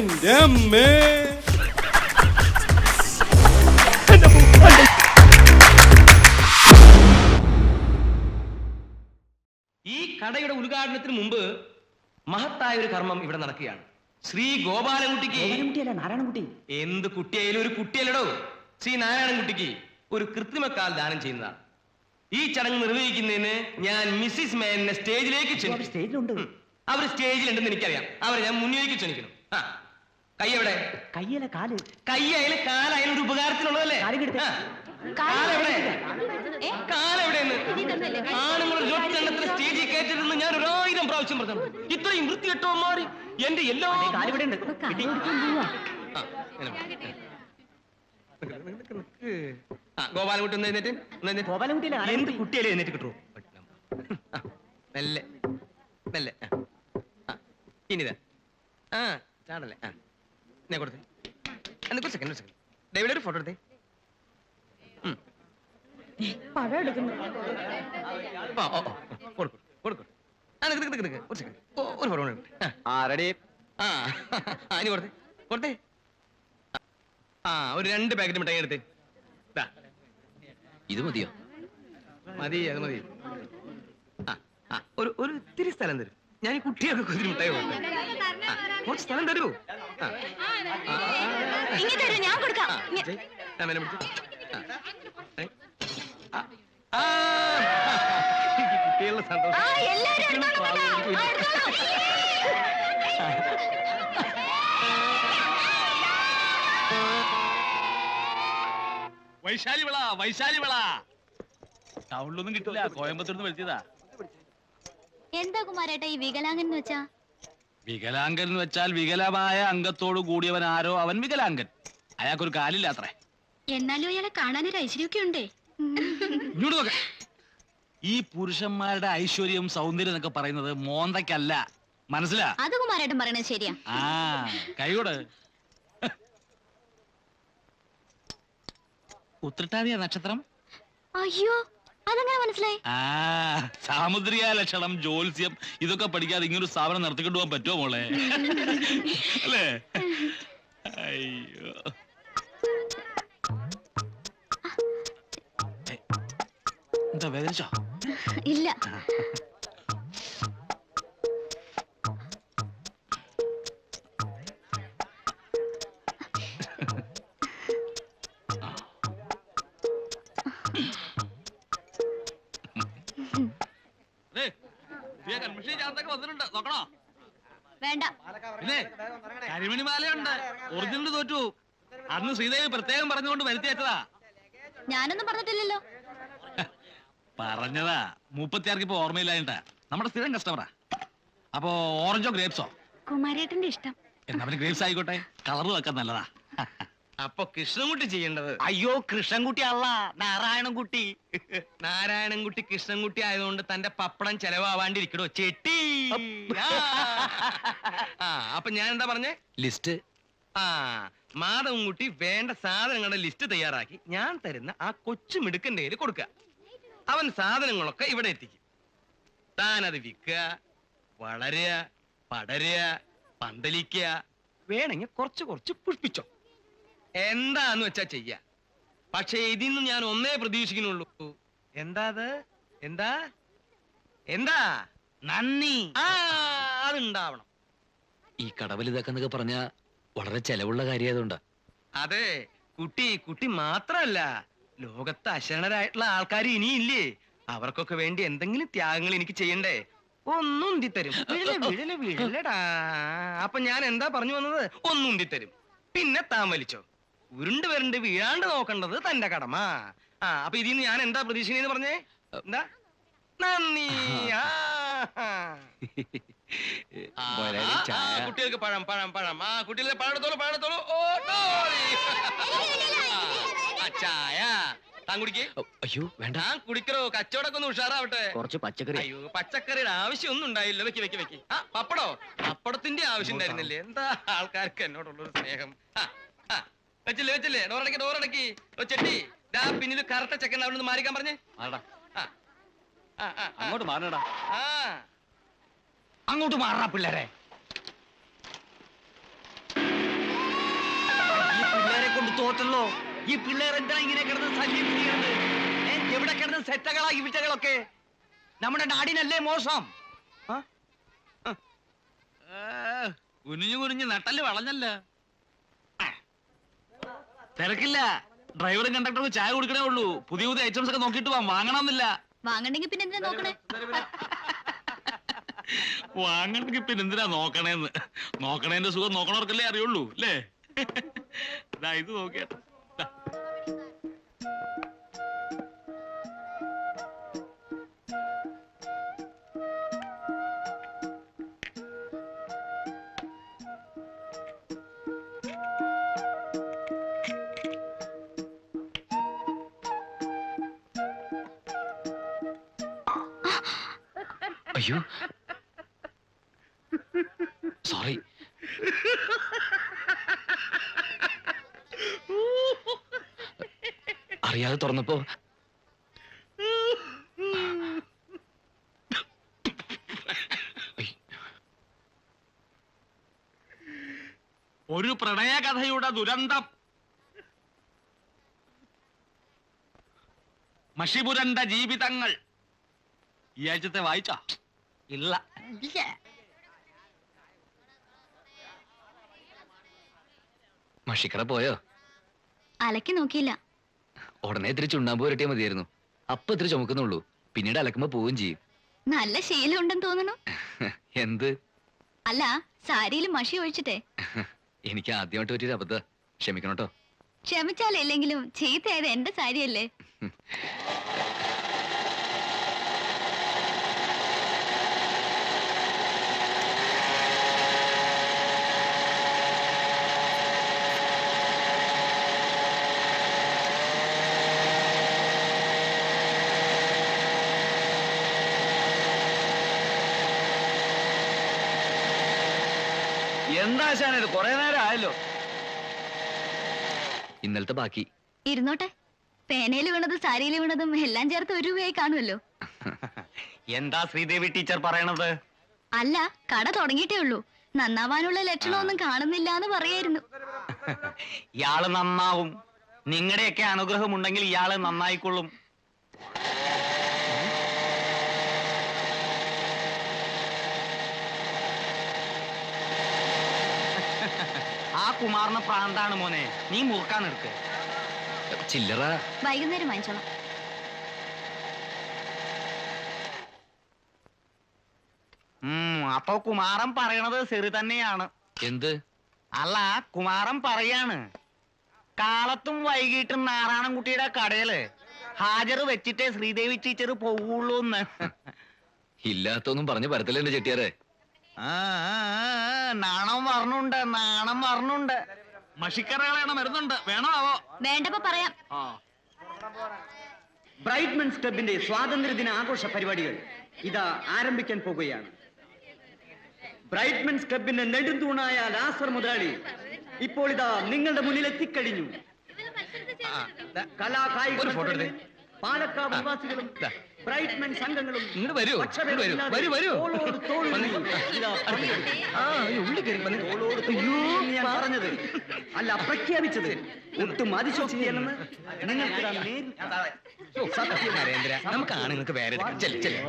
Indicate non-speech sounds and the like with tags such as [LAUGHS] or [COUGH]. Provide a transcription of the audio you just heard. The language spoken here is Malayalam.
എന്റെ അമ്മേ ഈ കടയുടെ ഉദ്ഘാടനത്തിന് മുമ്പ് മഹത്തായ ഒരു കർമ്മം ഇവിടെ നടക്കുകയാണ്. ശ്രീ ഗോപാലൻകുട്ടിക്ക് നാരായണൻകുട്ടി. എന്ത് കുട്ടിയായാലും ഒരു കുട്ടിയല്ലടോ. ശ്രീ നാരായണൻകുട്ടിക്ക് ഒരു കൃത്രിമക്കാൽ ദാനം ചെയ്യുന്നതാണ്. ഈ ചടങ്ങ് നിർവഹിക്കുന്നതിന് ഞാൻ മിസ്സിസ് മേനെ സ്റ്റേജിലേക്ക് അവർ ക്ഷണിക്കും സ്റ്റേജിലുണ്ട്. അവർ സ്റ്റേജിലുണ്ടെന്ന് എനിക്കറിയാം. അവരെ ഞാൻ മുന്നിലേക്ക് ക്ഷണിക്കണം ആ. കൈ എവിടെ? കയ്യല കാൽ കയ്യായാലും കാലായാലും ഒരു ഉപകാരത്തിനുള്ളതല്ലേ കാലുകെടുത്ത്. ആ. കാലെവിടെ കാലെവിടെയെന്ന് ആണുങ്ങൾ ഒറ്റെണ്ണത്തിന് സ്റ്റേജിൽ കയറ്റരുതെന്ന് ഞാൻ ഒരായിരം പ്രാവശ്യം പറഞ്ഞു ഇത്രയും വൃത്തികെട്ടോ മാറി എന്റെ എല്ലാ കാലിവിടെ ഉണ്ട് കിട്ടി ആ, ഇങ്ങനെ പോ. നിക്ക്, നിക്ക്, നിക്ക്. ആ, ഗോപാലൻകുട്ടി ഒന്ന് എഴുന്നേറ്റ്. ഒന്ന് എഴുന്നേറ്റ്. ഗോപാലൻകുട്ടിയല്ലേ എന്ത്? കുട്ടിയല്ലേ എഴുന്നേറ്റ് കിട്ടുമോ ആ, മെല്ലെ. മെല്ലെ. ആ. ആ, ഇനിതാ ആ ചാടല്ലേ? ആ. എന്നെ കൊടുത്തേ എന്നെ ഒരു സെക്കൻഡ് ഒരു സെക്കൻഡ് ഡേവിഡ് ഒരു ഫോട്ടോ എടുത്തേ ഉം. പഴം എടുക്കുന്നു ആ, ഓ, ഓ, കൊടുക്കൂ, കൊടുക്കൂ. ആ, നിക്ക്, നിക്ക്, നിക്ക്, നിക്ക്. ഒരു സെക്കൻഡ് ഓ, ഒരു ഫോട്ടോ. ആ, ആ റെഡി ആ, ആ, ഇനി കൊടുത്തേ, കൊടുത്തേ. ആ, ഒരു രണ്ട് പാക്കറ്റ് മിഠായി എടുത്തേ. ദാ, ഇത് മതിയോ മതി, അത് മതി. ആ, ആ, ഒരു ഒരു ഇത്തിരി സ്ഥലം തരും ഞാൻ ഈ കുട്ടിയൊക്കെ കുതിരി മിഠായി കൊടുത്തേ. ആ, കുറച്ച് സ്ഥലം തരൂ ആ, തരൂ, ഞാൻ കൊടുക്കാം. ആ, സന്തോഷം. ആ, എടുത്തോളൂ. വൈശാലി വിള വൈശാലി വിള. ടൗണിലൊന്നും കിട്ടില്ല കോയമ്പത്തൂർന്ന് വരുത്തിയതാ എന്താ കുമാരേട്ടാ ഈ വികലാംഗൻ എന്ന് വെച്ചാ? വികലാംഗൻ എന്ന് വെച്ചാൽ വികലമായ അംഗത്തോട് കൂടിയവൻ ആരോ അവൻ വികലാംഗൻ. അയാൾക്കൊരു കാലില്ല അത്രേ. എന്നാലും അയാളെ കാണാനൊരു ഐശ്വര്യമൊക്കെ ഉണ്ടേ ഇങ്ങോട്ട് നോക്ക. ഈ പുരുഷന്മാരുടെ ഐശ്വര്യം സൗന്ദര്യം എന്നൊക്കെ പറയുന്നത് മോന്തയ്ക്കല്ല. മനസ്സിലാ? അത് കുമാരേട്ടൻ പറയണത് ശരിയാ. ആ കൈയോട്. ഉത്രട്ടാതിയ നക്ഷത്രം? അയ്യോ അതെങ്ങനെ മനസ്സിലായി? ആ സാമുദ്രിക ലക്ഷണം ജോത്സ്യം ഇതൊക്കെ പഠിക്കാതെ ഇങ്ങനൊരു സ്ഥാപനം നടത്തിക്കൊണ്ടു പോകാൻ പറ്റുമോ മോളെ? അല്ലേ? അയ്യോ. എന്താ വേദനിച്ചോ? ഇല്ല. വന്നിട്ടുണ്ട്. നോക്കണോ? വേണ്ട. പിന്നെ കരിമണി മാലയുണ്ട്. ഒറിജിനൽ തോറ്റു. അന്ന് ശ്രീദേവി പ്രത്യേകം പറഞ്ഞുകൊണ്ട് വരുത്തിയേറ്റതാ ഞാനൊന്നും പറഞ്ഞിട്ടില്ലല്ലോ. പറഞ്ഞതാ. മൂപ്പത്തിയാർക്ക് ഇപ്പൊ ഓർമ്മയില്ലായിട്ടാ നമ്മുടെ സ്ഥിരം കസ്റ്റമറാ അപ്പോ ഓറഞ്ചോ ഗ്രേപ്സോ? കുമാരേട്ടന്റെ ഇഷ്ടം. എന്നാ പിന്നെ ഗ്രേപ്സ് ആയിക്കോട്ടെ. കളർ വെക്കാൻ നല്ലതാ. അപ്പൊ കൃഷ്ണൻകുട്ടി ചെയ്യേണ്ടത്? അയ്യോ കൃഷ്ണൻകുട്ടി അല്ല നാരായണൻകുട്ടി. നാരായണൻകുട്ടി കൃഷ്ണൻകുട്ടി ആയതുകൊണ്ട് തന്റെ പപ്പടം ചെലവാവാണ്ടിരിക്കടോ ചെട്ടി. ആ. അപ്പൊ ഞാൻ എന്താ പറഞ്ഞേ? ലിസ്റ്റ്. ആ മാധവൻകുട്ടി വേണ്ട സാധനങ്ങളുടെ ലിസ്റ്റ് തയ്യാറാക്കി ഞാൻ തരുന്ന ആ കൊച്ചു മിടുക്കന്റെ കയ്യിൽ കൊടുക്കുക അവൻ സാധനങ്ങളൊക്കെ ഇവിടെ എത്തിക്കും. താൻ അത് വിൽക്കുക വളരുക പടരുക പന്തലിക്കുക വേണമെങ്കിൽ കുറച്ച് കുറച്ച് പുഷ്പിച്ചോ. എന്താന്ന് വെച്ചാ ചെയ്യ. പക്ഷേ ഇതിന്ന് ഞാൻ ഒന്നേ പ്രതീക്ഷിക്കുന്നുള്ളൂ. എന്താ അത്? എന്താ? എന്താ? നന്ദി. ആ അതുണ്ടാവണം. ഈ കടവൽ ഇതാക്കുന്നൊക്കെ പറഞ്ഞ വളരെ ചെലവുള്ള കാര്യമായതുകൊണ്ടാ അതെ കുട്ടി കുട്ടി മാത്രല്ല. ലോകത്ത് അശരണരായിട്ടുള്ള ആൾക്കാർ ഇനിയില്ലേ അവർക്കൊക്കെ വേണ്ടി എന്തെങ്കിലും ത്യാഗങ്ങൾ എനിക്ക് ചെയ്യണ്ടേ? ഒന്നും തരും വിഴൽ വിഴൽ വിഴലടാ. അപ്പൊ ഞാൻ എന്താ പറഞ്ഞു വന്നത്? ഒന്നും തരും പിന്നെ താൻ വലിച്ചോ ഉരുണ്ട് വരണ്ട് വീഴാണ്ട് നോക്കേണ്ടത് തന്റെ കടമ. ആ അപ്പൊ ഇതിന്ന് ഞാൻ എന്താ പ്രതീക്ഷിക്കുന്നതെന്ന് പറഞ്ഞേ? എന്താ? നന്ദി. ആ. കുട്ടികൾക്ക് പഴം പഴം പഴം. ആ കുട്ടികൾക്ക് പഴം എടുത്തോളൂ പഴം എടുത്തോളൂ ഓടോളി. ആ, ചായ. താൻ കുടിക്ക്. ഓ, അയ്യോ വേണ്ട. താൻ കുടിക്കറോ കച്ചവടമൊക്കെ ഒന്ന് ഉഷാറാവട്ടെ. കുറച്ച് പച്ചക്കറി. അയ്യോ പച്ചക്കറിയുടെ ആവശ്യം ഒന്നും ഉണ്ടായില്ല. വെക്കി വെക്കി വെക്ക്. ആ പപ്പടോ? പപ്പടത്തിന്റെ ആവശ്യം ഉണ്ടായിരുന്നില്ലേ? എന്താ ആൾക്കാർക്ക് എന്നോടുള്ളൊരു സ്നേഹം? ആ, ആ, വെച്ചില്ലേ വെച്ചില്ലേ? ഡോർ ഡോറടക്കി ഓ ചെട്ടി. ദാ പിന്നിൽ കറക്റ്റ് ചെക്കൻ അവിടെ നിന്ന് മാറിക്കാൻ പറഞ്ഞേ. മാറടാ. അങ്ങോട്ട് മാറണടാ. ആ. അങ്ങോട്ട് മാറണ പിള്ളേരെ. തോറ്റല്ലോ. ഈ പിള്ളേർ എന്താ ഇങ്ങനെ കിടന്ന് ശല്യം ചെയ്യുന്നത്? എവിടെ കിടന്ന് സെറ്റകളാ ഇവിറ്റകളൊക്കെ നമ്മുടെ നാടിനല്ലേ മോശം? കുനിഞ്ഞു കുനിഞ്ഞ് നട്ടൽ വളഞ്ഞല്ല. തിരക്കില്ല. ഡ്രൈവറും കണ്ടക്ടറും ചായ കുടിക്കണേ ഉള്ളൂ. പുതിയ പുതിയ ഐറ്റംസ് ഒക്കെ നോക്കിട്ട് പോവാം വാങ്ങണമെന്നില്ല. വാങ്ങണ്ടെങ്കിൽ പിന്നെ എന്തിനാ നോക്കണേ? വാങ്ങണമെങ്കിൽ പിന്നെ എന്തിനാ നോക്കണേന്ന്? നോക്കണേന്റെ സുഖം നോക്കണവർക്കല്ലേ അറിയുള്ളൂ അല്ലേ? ദാ ഇത് നോക്കിയാട്ടെ. അയ്യോ. സോറി അറിയാതെ തുറന്നപ്പോ ഒരു പ്രണയകഥയുടെ ദുരന്തം. മഷിപുരന്റെ ജീവിതങ്ങൾ. ഈ ആഴ്ചത്തെ വായിച്ചാ? ഇല്ല. മഷിക്കട പോയോ? അലക്കി നോക്കിയില്ല. ഉടനെ ഇത്തിരി ചുണ്ണാമ്പ് പുരട്ടിയാ മതിയായിരുന്നു. അപ്പൊ ഇത്തിരി ചുമക്കുന്നുള്ളൂ. പിന്നീട് അലക്കുമ്പോ പോവുകയും ചെയ്യും. നല്ല ശീലം ഉണ്ടെന്ന് തോന്നുന്നു. എന്ത്? അല്ല സാരിയിൽ മഷി ഒഴിച്ചിട്ടേ. എനിക്ക് ആദ്യമായിട്ട് പറ്റിയൊരു അബദ്ധ. ക്ഷമിക്കണം കേട്ടോ. ക്ഷമിച്ചാലില്ലെങ്കിലും ചീത്തയായത് എന്റെ സാരിയല്ലേ? [LAUGHS] എന്താ ശാനത് കൊറേ നേരം ആയല്ലോ. ഇന്നലത്തെ ബാക്കി. ഇരുന്നോട്ടെ. പേനയിൽ വീണതും സാരിയിൽ വീണതും എല്ലാം ചേർത്ത് ഒരു രൂപയായി കാണുമല്ലോ. എന്താ ശ്രീദേവി ടീച്ചർ പറയണത്? അല്ല കട തുടങ്ങിയിട്ടേ ഉള്ളൂ. നന്നാവാനുള്ള ലക്ഷണമൊന്നും കാണുന്നില്ല എന്ന് പറയായിരുന്നു. ഇയാൾ നന്നാവും. നിങ്ങളുടെയൊക്കെ അനുഗ്രഹം ഉണ്ടെങ്കിൽ ഇയാൾ നന്നായിക്കൊള്ളും ആ കുമാറിന് പ്രാന്താണ് മോനെ. നീ മുറുക്കാൻ എടുക്ക് ചില്ലറ. വൈകുന്നേരം വാങ്ങിച്ചോളാം. അപ്പൊ കുമാരൻ പറയണത് ശരി തന്നെയാണ്. എന്ത്? അല്ല കുമാരൻ പറയാണ്. കാലത്തും വൈകിട്ടും നാരായണൻകുട്ടിയുടെ കടയിൽ ഹാജർ വെച്ചിട്ടേ ശ്രീദേവി ടീച്ചർ പോവുള്ളൂ എന്ന് ഇല്ലാത്തൊന്നും പറഞ്ഞു പരത്തില്ല എന്റെ ആ, നാണം പറഞ്ഞുണ്ട് നാണം പറഞ്ഞുണ്ട് മഷിക്കറകളാണ് മരുന്നുണ്ട് വേണമാവോ? വേണ്ടപ്പോ പറയാം. ബ്രൈറ്റ് മെൻസ് ക്ലബിന്റെ സ്വാതന്ത്ര്യദിന ആഘോഷ പരിപാടികൾ ഇതാ ആരംഭിക്കാൻ പോകുകയാണ്. ബ്രൈറ്റ് മെൻസ് ക്ലബിന്റെ നെടുന്തൂണായ ലാസർ മുതലാളി ഇപ്പോൾ ഇതാ നിങ്ങളുടെ മുന്നിൽ എത്തിക്കഴിഞ്ഞു. ആ, പാലക്കാട് നിവാസികളും ബ്രൈറ്റ്മെൻ സംഘങ്ങളും ഇങ്ങോട്ട് വരൂ വരൂ വരൂ വരൂ. ഞാൻ പറഞ്ഞത്. അല്ല പ്രഖ്യാപിച്ചത്. ഒട്ടും അതിശോക്തിയല്ലെന്ന് നിങ്ങൾക്ക് സത്യം. നരേന്ദ്ര നമുക്ക് ആണുങ്ങൾക്ക് വേറെ ചെല്ലേ